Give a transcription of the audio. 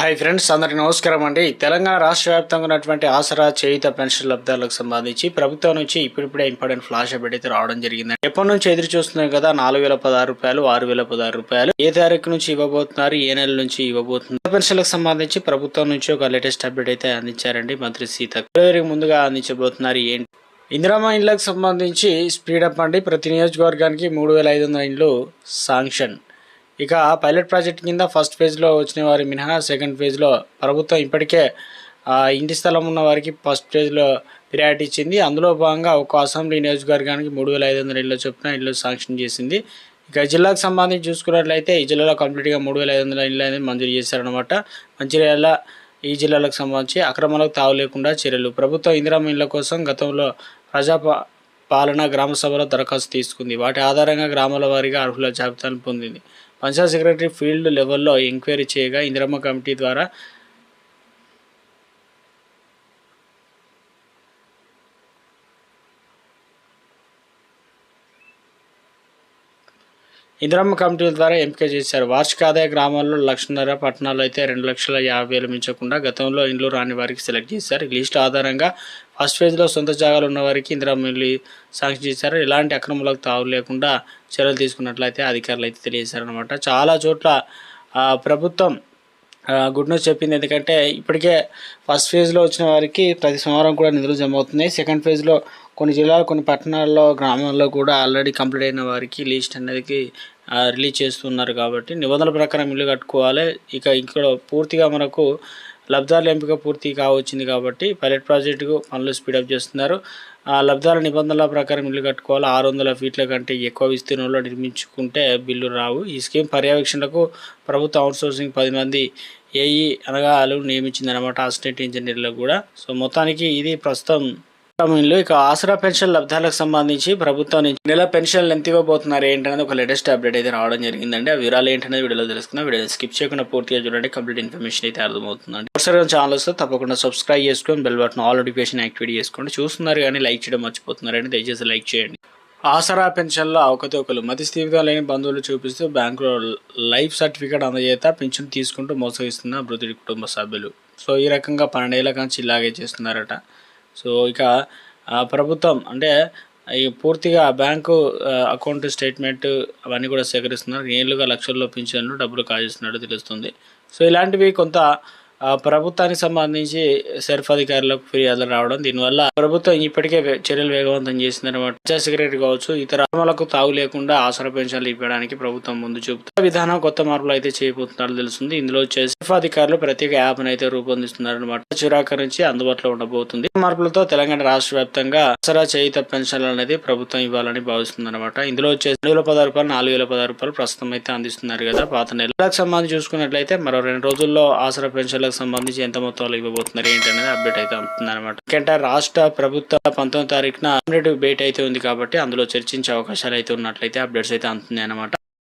Hi friends అందరికి నమస్కారం అండి. తెలంగాణ రాష్ట్ర వ్యాప్తంగా ఉన్నటువంటి ఆసరా చేయుత పెన్షన్ లబ్ధాలకు సంబంధించి ప్రభుత్వం నుంచి ఇప్పుడిప్పుడే ఇంపార్టెంట్ ఫ్లాష్ అప్డేట్ అయితే రావడం జరిగింది ఎప్పటి నుంచి ఎదురు చూస్తున్నాం కదా నాలుగు వేల పదహారు రూపాయలు ఆరు వేల పదహారు రూపాయలు ఏ తారీఖు నుంచి ఇవ్వబోతున్నారు ఏ నెల నుంచి ఇవ్వబోతున్నారు? పెన్షన్లకు సంబంధించి ప్రభుత్వం నుంచి ఒక లేటెస్ట్ అప్డేట్ అయితే అందించారండి మంత్రి సీత. ఫిబ్రవరికి ముందుగా అందించబోతున్నారు ఏంటి? ఇందిరామ ఇండ్లకు సంబంధించి స్పీడప్ అండి. ప్రతి నియోజకవర్గానికి మూడు వేల ఐదు వందల ఇండ్లు శాంక్షన్. ఇక పైలట్ ప్రాజెక్ట్ కింద ఫస్ట్ ఫేజ్లో వచ్చిన వారి మినహా సెకండ్ ఫేజ్లో ప్రభుత్వం ఇప్పటికే ఇంటి స్థలం ఉన్న వారికి ఫస్ట్ ఫేజ్లో ప్రియారిటీ ఇచ్చింది. అందులో భాగంగా ఒక అసెంబ్లీ నియోజకవర్గానికి మూడు వేల ఐదు వందల ఇళ్ళ చొప్పున ఇళ్ళు శాంక్షన్ చేసింది. ఇక జిల్లాకు సంబంధించి చూసుకున్నట్లయితే ఈ జిల్లాలో కంప్లీట్గా మూడు వేల ఐదు వందల ఇళ్ళు అనేది మంజూరు చేశారనమాట మంచిర్యాల ఈ జిల్లాలకు సంబంధించి అక్రమాలకు తావు లేకుండా చర్యలు. ప్రభుత్వం ఇందిరామ ఇళ్ళ కోసం గతంలో ప్రజా పాలన గ్రామ సభలో దరఖాస్తు తీసుకుంది. వాటి ఆధారంగా గ్రామాల వారీగా అర్హుల జాబితాను పొందింది. పంచాయత్ సెక్రటరీ ఫీల్డ్ లెవెల్లో ఎంక్వైరీ చేయగా ఇందిరమ్మ కమిటీ ద్వారా ఇందిరమ్మ కమిటీల ద్వారా ఎంపిక చేశారు. వార్షిక ఆదాయ గ్రామాల్లో లక్షన్నర పట్టణాల్లో అయితే రెండు లక్షల యాభై వేలు మించకుండా గతంలో ఇండ్లు రాని వారికి సెలెక్ట్ చేశారు. ఈ లిస్ట్ ఆధారంగా ఫస్ట్ ఫేజ్లో సొంత జాగాలు ఉన్న వారికి ఇందిరమ్మ ఇల్లు శాంక్షన్ చేశారు. ఎలాంటి అక్రమాలకు తావు లేకుండా చర్యలు తీసుకున్నట్లయితే అధికారులు అయితే తెలియజేశారనమాట చాలా చోట్ల ప్రభుత్వం గుడ్ న్యూస్ చెప్పింది. ఎందుకంటే ఇప్పటికే ఫస్ట్ ఫేజ్లో వచ్చిన వారికి ప్రతి సోమవారం కూడా నిధులు జమ అవుతున్నాయి. సెకండ్ ఫేజ్లో కొన్ని జిల్లాలు కొన్ని పట్టణాల్లో గ్రామాల్లో కూడా ఆల్రెడీ కంప్లీట్ అయిన వారికి లిస్ట్ అనేది రిలీజ్ చేస్తున్నారు కాబట్టి నిబంధనల ప్రకారం ఇల్లు కట్టుకోవాలి. ఇక ఇక్కడ పూర్తిగా మనకు లబ్ధాల ఎంపిక పూర్తి కావచ్చింది కాబట్టి పైలట్ ప్రాజెక్టుకు పనులు స్పీడప్ చేస్తున్నారు. ఆ లబ్ధాల నిబంధనల ప్రకారం ఇల్లు కట్టుకోవాలి. ఆరు వందల ఫీట్ల కంటే ఎక్కువ విస్తీర్ణంలో నిర్మించుకుంటే బిల్లు రావు. ఈ స్కీమ్ పర్యవేక్షణకు ప్రభుత్వ అవుట్సోర్సింగ్ పది మంది ఏఈ అనగా నియమించింది అనమాట అసిస్టెంట్ ఇంజనీర్లకు కూడా. సో మొత్తానికి ఇది ప్రస్తుతం ఇల్లు ఇక ఆసరా పెన్షన్ లబ్ధాలకు సంబంధించి ప్రభుత్వం నుంచి నెల పెన్షన్లు ఎంత ఇవ్వబోతున్నారు ఏంటనేది ఒక లేటెస్ట్ అప్డేట్ అయితే రావడం జరిగిందండి. ఆ వివరాలు ఏంటనేది వీడియోలో తెలుసుకున్నా వీడియో స్కిప్ చేయకుండా పూర్తిగా చూడండి. కంప్లీట్ ఇన్ఫర్మేషన్ అయితే అర్థమవుతుందండి. ఒకసారి ఛానల్ వస్తే తప్పకుండా సబ్స్క్రైబ్ చేసుకొని bell button all notification activate చేసుకోండి. చూస్తున్నారు కానీ లైక్ చేయడం మర్చిపోతున్నారని దయచేసి లైక్ చేయండి. ఆసరా పెన్షన్లో అవకతవకలు. మతి స్థితిగా లేని బంధువులు చూపిస్తూ బ్యాంకులో లైఫ్ సర్టిఫికేట్ అందజేత పింఛన్ తీసుకుంటూ మోసగిస్తున్న మృతుడి కుటుంబ సభ్యులు. సో ఈ రకంగా పన్నెండేళ్ళ నుంచి ఇలాగే చేస్తున్నారట. సో ఇక ప్రభుత్వం అంటే ఈ పూర్తిగా బ్యాంకు అకౌంట్ స్టేట్మెంట్ అవన్నీ కూడా సేకరిస్తున్నారు. ఏళ్ళుగా లక్షల్లో పింఛన్లు డబ్బులు కాజేస్తున్నట్టు తెలుస్తుంది. సో ఇలాంటివి కొంత ప్రభుత్వానికి సంబంధించి సెర్ఫ్ అధికారులకు ఫిర్యాదులు రావడం దీనివల్ల ప్రభుత్వం ఇప్పటికే చర్యలు వేగవంతం చేసిందన్నమాట. పంచాయత్ కావచ్చు ఇతర గ్రామాలకు తాగు లేకుండా ఆసరా పెన్షన్లు ఇవ్వడానికి ప్రభుత్వం ముందు చూపుతుంది విధానం కొత్త మార్పులు అయితే చేయబోతున్నట్లు తెలుస్తుంది. ఇందులో సెర్ఫ్ అధికారులు ప్రత్యేక యాప్ అయితే రూపొందిస్తున్నారనమాట చిరాకర్ నుంచి అందుబాటులో ఉండబోతుంది. ఈ మార్పులతో తెలంగాణ రాష్ట్ర వ్యాప్తంగా ఆసరా చేయిత పెన్షన్లు అనేది ప్రభుత్వం ఇవ్వాలని భావిస్తుంది అనమాట ఇందులో వచ్చేసి రెండు వేల పది రూపాయలు నాలుగు వేల పది రూపాయలు ప్రస్తుతం అయితే అందిస్తున్నారు కదా. పాత నెలలకు సంబంధించి చూసుకున్నట్లయితే మరో రెండు రోజుల్లో ఆసరా పెన్షన్లకు సంబంధించి ఎంత మొత్తాలు ఇవ్వబోతున్నారు ఏంటి అనేది అప్డేట్ అయితే అవుతుంది అనమాట ఎందుకంటే రాష్ట్ర ప్రభుత్వ పంతొమ్మిది తారీఖున కాంపిటేటివ్ బేట్ అయితే ఉంది కాబట్టి అందులో చర్చించే అవకాశాలు అయితే ఉన్నట్లయితే అప్డేట్స్ అయితే అందుతున్నాయి అనమాట